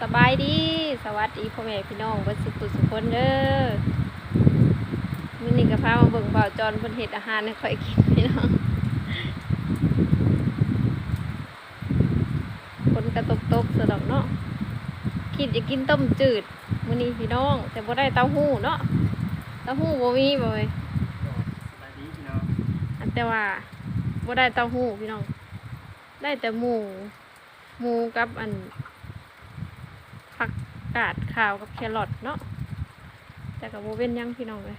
สบายดี สวัสดีพ่อแม่พี่น้องเบิดสุขสุขคนเด้อมื้อนี้ก็พามาเบิ่งบ่าวจอนเพิ่นเฮ็ดอาหารให้ข่อยกินพี่น้องคนกระตกตกๆสะดอกเนาะคิดจะกินต้มจืดมื้อนี้พี่น้อง แต่บ่ได้เต้าหู้เนาะเต้าหู้บ่มีบ่เว้ยสบายดีพี่น้องอันแต่ว่าบ่ได้เต้าหู้พี่น้อง ได้แต่หมูหมูกับอันผั กาดขาวกับแครอทเนาะแต่กับโบเว้นยังพี่น้องเลย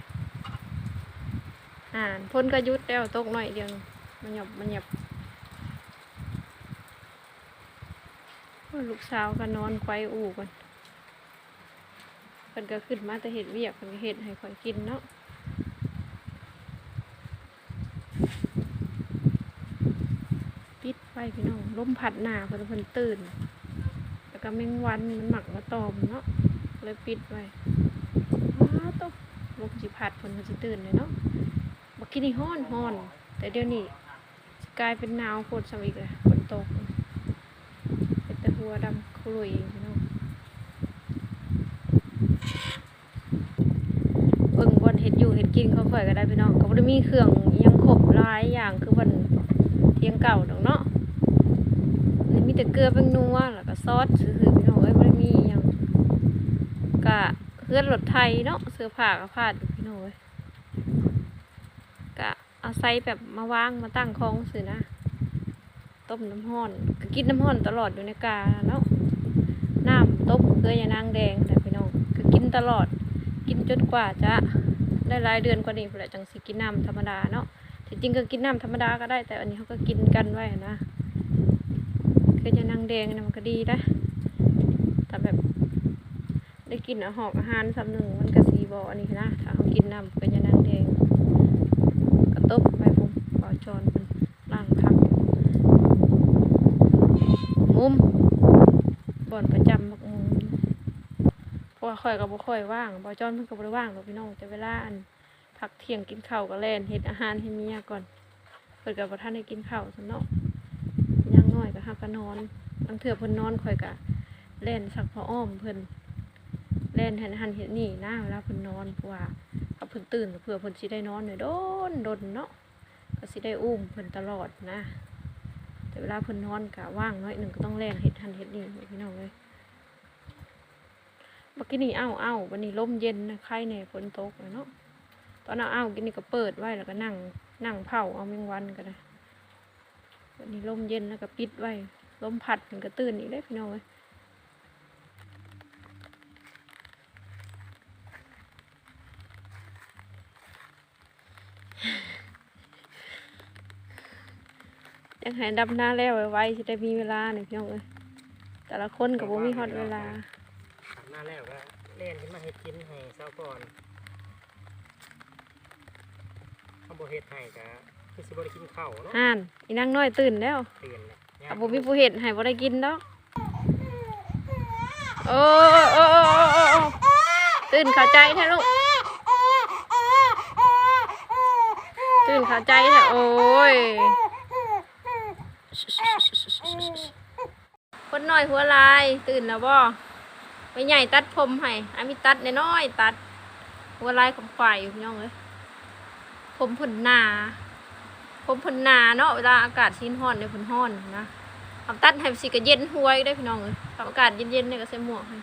อ่านพ้นก็หยุดแล้วตกหน่อยเดียวมันหยบมันหยบลูกสาวก็นอนไกวอู่กันเพิ่นก็ขึ้นมาแต่เห็ดเวียกเพิ่นก็เห็ดให้ข่อยกินเนาะปิดไฟพี่น้องลมพัดหนาเพิ่นเพิ่นตื่น แล้วก็แมงวันมันหมักมาตอมเนาะเลยปิดไว้ว้าวตกลมสิพัดเพิ่นเพิ่นสิตื่นเลยเนาะบักกินนี่ฮ้อนฮ้อน แต่เดี๋ยวนี้กลายเป็นหนาวโคตรซ้ำอีกเลยฝนตกเป็นต่หัวดำคุยเองพี่น้องเบิ่งบนเห็ดอยู่เห็ดกินเขาค่อยก็ได้พี่น้องก็บ่ได้มีเครื่องยังครบหลายอย่างคือวันเทียงเก่าดอกเนาะ แต่เกลือเป็นนัวแล้วก็ซอสซื่อๆพี่น้องเอ้ยไม่มีหยังกะเพื่อนรถไทยเนาะเสื้อผ้าก็ผ้าดูพี่น้องเอ้ยกะเอาใส่แบบมาวางมาตั้งคองสินะต้มน้ำห้อนก็กินน้ำห้อนตลอดอยู่ในกาเนาะน้ำต้มเกลือยานางแดงแต่พี่น้องก็กินตลอด กินจนกว่าจะได้รายเดือนกว่านี้พุ่นแหละจังสิกินน้ำธรรมดาเนาะที่จริงก็กินน้ำธรรมดาก็ได้แต่อันนี้เขาก็กินกันไว้นะ คือจะนางแดงนะมันก็ดีนะแต่แบบ ได้กินอาหอกอาหารสำหนึ่งมันก็สีบออันนี้นะถ้าเขากินน้ำก็จะนางแดงกระตบไปผมปอจอนเป็นล่างคักมุมบ่อนประจำบักมุมเพราะว่าค่อยกับบ่ค่อยว่างบอจอนเพิ่นก็บ่ได้ว่างหรอกพี่น้องแต่เวลาอันพักเที่ยงกินข้าวก็แล่นเฮ็ดอาหารให้เมียก่อนเพิ่นก็บ่ทันได้กินข้าวซะเนาะ น้อยก็ฮักก็นอนบางเทื่อเพิ่นนอนข่อยก็เล่นสักพออ้อมเพิ่นเล่นหันหันเฮ็ดนี่นะเวลาเพิ่นนอนเพราะว่าถ้าเพิ่นตื่นเพื่อเพิ่นสิได้นอนหน่อยโดนโดนเนาะก็สิได้อุ้มเพิ่นตลอดนะ แต่เวลาเพิ่นนอนก็ว่างน้อยหนึ่งก็ต้องแล่นเฮ็ดหันเฮ็ดนี่พี่น้องเอ้ยเมื่อกี้นี่เอ้าเอ้าวันนี้ลมเย็นนะใครเนี่ยฝนตกเลยเนาะตอนเอาอ้าวกินนี่ก็เปิดไว้แล้วก็นั่งนั่งเผาเอาแมงวันก็ได้ วันนี้ลมเย็นแล้วก็ปิดไว้ ลมพัดมันก็ตื่นอีกได้พี่น้องเอ้ยยังให้ดำหน้าแล้วไว้จะได้มีเวลาหน่อยพี่น้องเอ้ยแต่ละคนกับผมมีฮอดเวลาทำมาแล้วก็เล่นขึ้นมาเฮ็ดกินให้เช้าก่อนเขาบ่เฮ็ดให้ก็ คือสิบ่ได้กินข้าวเนาะห่านอีนางน้อยตื่นแล้วเตือนแล้วอะบ่มีผู้เห็นให้บ่ได้กินดอกโอ้โอ้โอ้โอ้โอ้โอ้ตื่นเข้าใจแท้ลูก ตื่นเข้าใจแท้โอ้ย คนน้อยหัวลาย ตื่นแล้วบ่ไปใหญ่ตัดผมให้อามีตัดน้อยๆตัด หัวลายของควายอยู่พี่น้องเอ้ยผมเพิ่นหนา ผมพนนาเนาะเวลาอากาศชื้นร้อนเนี่ยพนร้อนนะทำตัดให้สิก็เย็นหวยได้พี่น้องเอ้ยอากาศเย็นๆเนี่ยก็ใส่หมวกให้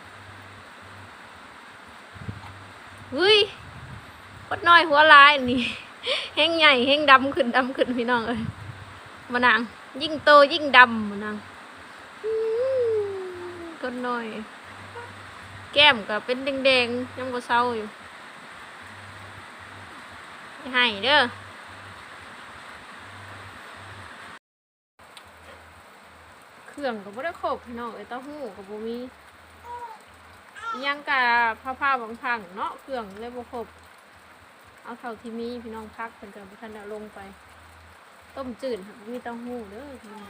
เฮ้ยพดน้อยหัวลายนี่แห้งใหญ่แห้งดำขึ้นดำขึ้นพี่น้องเอ้ยมานางยิ่งโตยิ่งดำมานางก็น้อย แก้มก็เป็นแดงๆยังบ่เศร้าอยู่อย่าให้เด้อ เครื่องก็บ่ได้ครบพี่น้องเอ้ยเต้าหู้ก็บ่มีอิหยังกะผ้าๆบางพังเนาะเครื่องเลยบ่ครบเอาเท่าที่มีพี่น้องพักเพิ่นก็บ่ทันได้เอาลงไป ต้มจืดค่ะบ่มีเต้าหู้เด้อพี่น้อง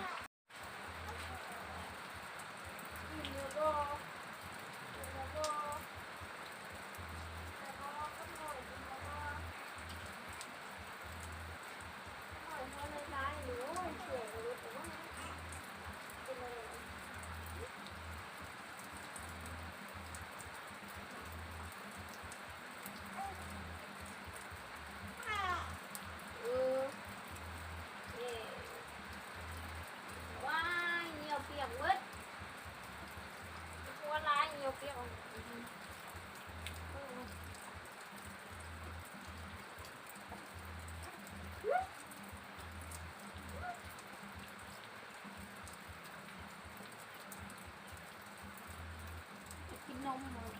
เอาเปรี้ยวกินนมเลย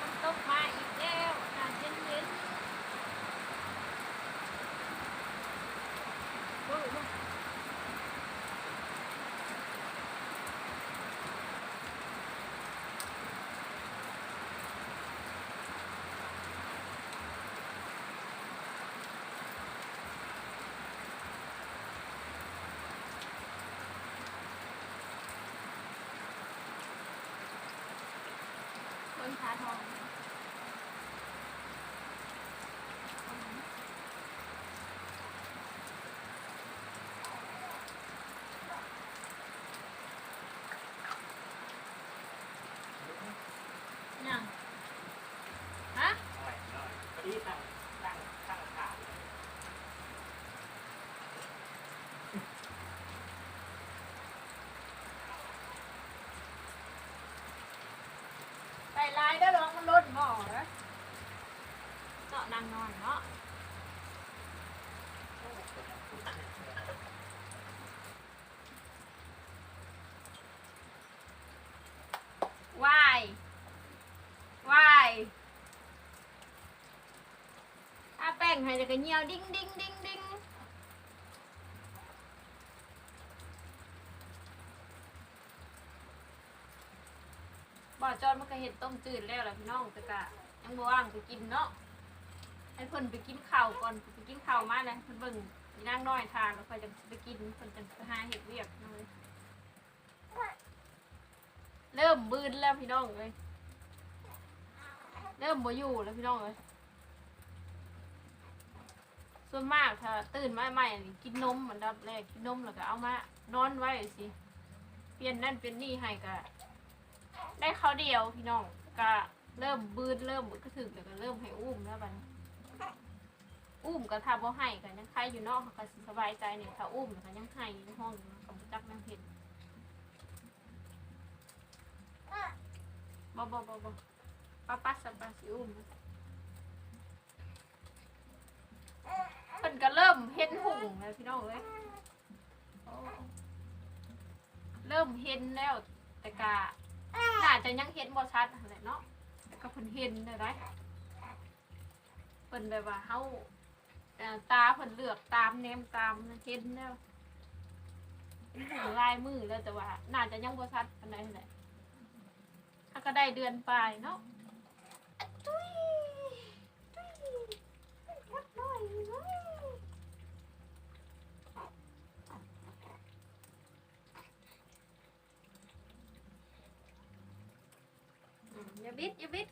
มันตกมาอีกแล้วอากาศเย็นเย็นโอ้โห คนขาทอง ยังฮะ เอาไว้เอาไว้พอดีตั้งตั้งตั้งขาเลย ใส่ลายได้ลองมันลดหม้อเหรอเนางนอนเนาะวายวายถ้าแป้งให้แล้ก็เนียวดิ้งดิ้งดิ้งดิ้งบ่จอนมันก็เห็ดต้มจืดแล้วแหละพี่น้องแต่กะยังบ่ว่างไปกินเนาะ ให้เพิ่นไปกินข้าวก่อนไปกินข้าวมาเลยเพิ่นเบิ่งอีนางน้อยทานแล้วค่อยจะไปกินเพิ่นจะไปหาเห็ดเวียกเนาะเลยเริ่มบืนแล้วพี่น้องเลยเริ่มบ่อยู่แล้วพี่น้องเลยส่วนมากถ้าตื่นมาใหม่กินนมเหมือนดับแรกกินนมแล้วก็เอามานอนไว้สิเปลี่ยนนั่นเปลี่ยนนี่ให้ก็ได้เขาวเดียวพี่น้องก็เริ่มบืนเริ่มบึกถึกแล้วก็เริ่มให้อุ้มแล้วบัดนี้ อุ้มก็ทำว่าให้กันยังใครอยู่นอกเขาก็สิสบายใจเนี่ยถ้าอุ้มแล้วก็ยังให้อยู่ในห้องอยู่กับจักนั่งเห็นบ่บ่บ่บ่ป้าป้าสบปะสิอุ้มเพิ่นก็เริ่มเห็นหุ่งแล้วพี่น้องเอ้ยเริ่มเห็นแล้วแต่กะน่าจะยังเห็นบ่ชัดอะไรเนาะแต่ก็เพิ่นเห็นได้ไร เพิ่นแบบว่าเฮาเอ่อตาเพิ่นเลือกตามแนมตามเห็นแล้วเห็นลายมือแล้วแต่ว่า น่าจะยังบ่ชัดปานใดนั่นแหละถ้าก็ได้เดือนปลายเนาะตุ้ยตุ้ยวัดหน่อยเว้ยอืมอย่าบิดอย่าบิด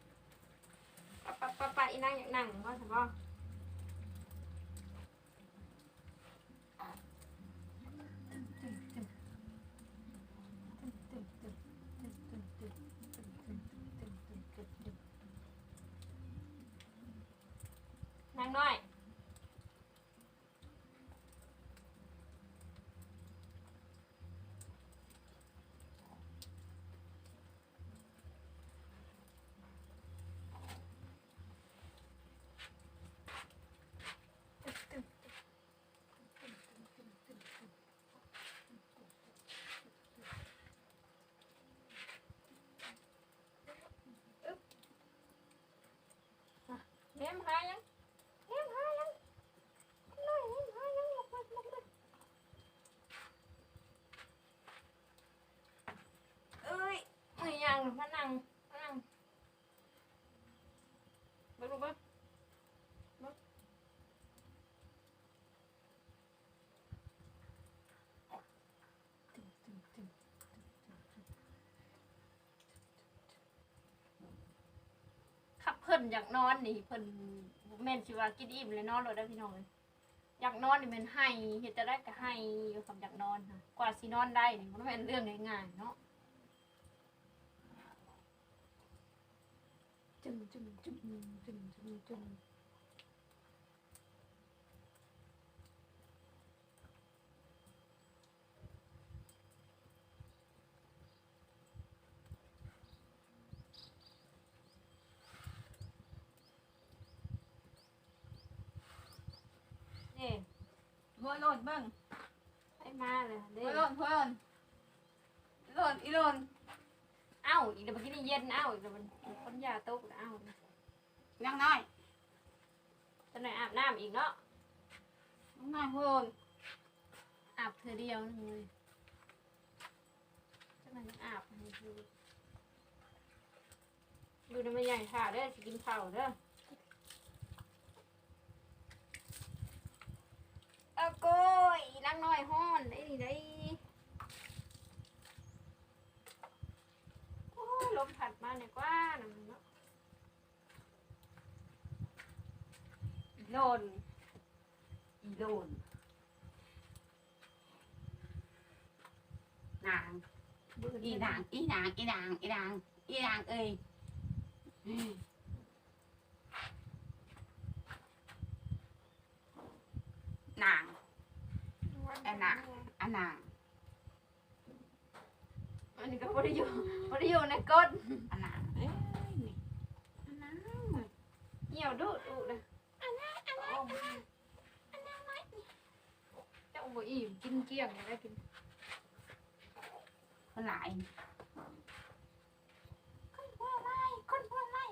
ปะปะปะปะอี นางอยากนั่งว่าใช่ป่ะนางน้อย เลี้ยงหายังเลี้ยงหา นอยากนอนนี่เพิ่นแม่นสิว่ากินอิ่มเลยนอนเลยได้อพี่น้องเอ้ยอยากนอนนี่แมันให้เฮ็ดจะได้ก็ให้อยู่คำอยากนอนค่ะกว่าสินอนได้นี่มันเป็นเรื่องง่ายๆเนาะจึงจึงจึงจึงจึงจึง ลนเบิ่งให้มาเลยเด้หัวโลนหัวโลนโลนอีโลนเอ้าอีกเดี๋ยวเมื่อกี้นี่เย็นเอ้าอีกเดี๋ยวมันคนยาตกเอ้ายังน้อยจะหน่อยอาบน้ำอีกเนาะยังน้อยหัวโลนอาบเธอเดียวนึงเลยจะหน่อยอาบให้ดูดูน้ำมันใหญ่ค่ะเด้อสิกินข้าวเด้อ เอาโก้ยลังน้อยห้อนได้นี่ได้โอ้ยลมผัดมาเนี่ยกว่าน่ะมันเนาะอีโลนอีโลนนางบื้ออีนางอีนางอีนางอีนางอีนางเอ้ยอืมนางไอ้น่ะอันนางอันนี้ก็บ่ได้อยู่บ่ได้อยู่ในก้นอันนางเอ้ยนี่อันนางเหี่ยวดุดุเลยอันนั้นอันนั้นอันนั้นเจ้าบ่อิ่มกินเกลี้ยงเลยได้กินคนหลายคนหัวไล่คนหัวไล่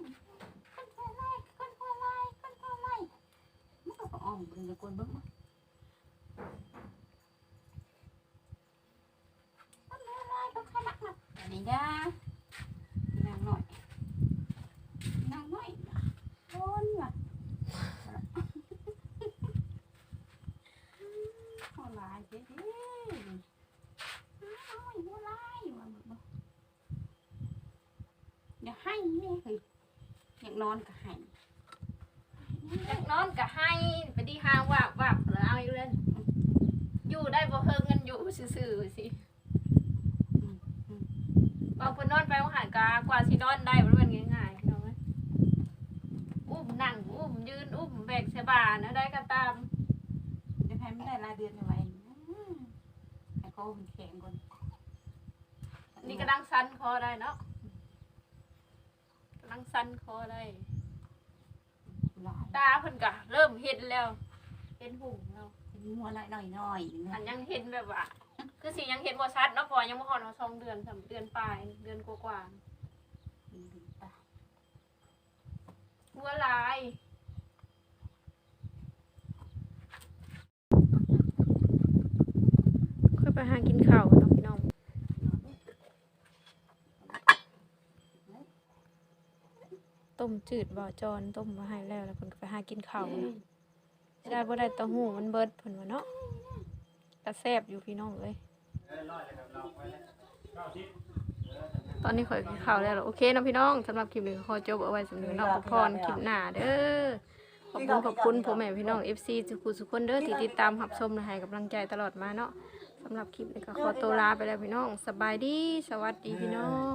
คนหัวไล่คนหัวไล่คนหัวไล่มันก็ก็อ้อมเบิ่งแต่คนเบิ่งบ่คนหัวไล่ก็ขนัก นักอันนี้จ้านางหน่อยนางหน่อยคนว่ะหัวหลายเด้เด้อ้าวหัวหลายว่ามึงบ่อย่าให้แม่เฮ้ยอยากนอนก็ให้อยากนอนก็ให้ไปดีหาว่าวับแล้วเอาอีกเลยอยู่ได้บ่เฮิงเงินอยู่ซื่อๆสิ นนอนไปว่าหันกากว่าสินอนได้มันเป็นง่ายๆพี่น้องเอ้ยอุ้มนั่งอุ้มยืนอุ้มแบกเสบานะได้ก็ตามจะให้ไม่ได้รายเดือนเอาไว้อืมให้เขาเป็นแข็งก่อนนี่ก็ดังสั้นคอได้เนาะกำลังสั้นคอได้หลายตาเพิ่นก็เริ่มเห็นแล้วเห็นหุ่งแล้วเป็นมัวหน่อยหน่อยหน่อยอันยังเห็นแบบว่า คือสิยังเห็นบ่ชัดเนาะเพอยังบ่ฮอดเนาะสองเดือนสามเดือนปลายเดือนกว่าๆหัวลายค่อยไปหากินข้าวกันเนาะพี่น้องต้มจืดบ่จอนต้มมาให้แล้วแล้วเพิ่นก็ไปหากินข้าวเนาะได้บ่ได้เต้าหู้มันเบิดเพิ่นว่าเนาะ แต่แซ่บอยู่พี่น้องเอ้ยตอนนี้ขอยกินข้าวแล้วเหรอโอเคเนาะพี่น้องสำหรับคลิปนี้ก็ขอจบเอาไว้สำหรับน้องพรคลิปหน้าเด้อขอบคุณขอบคุณพ่อแม่พี่น้อง FC ทุกคนทุกคนเด้อที่ติดตามรับชมและให้กำลังใจตลอดมาเนาะสำหรับคลิปนี้ก็ขอตัวลาไปแล้วพี่น้อง สบายดี สวัสดีพี่น้อง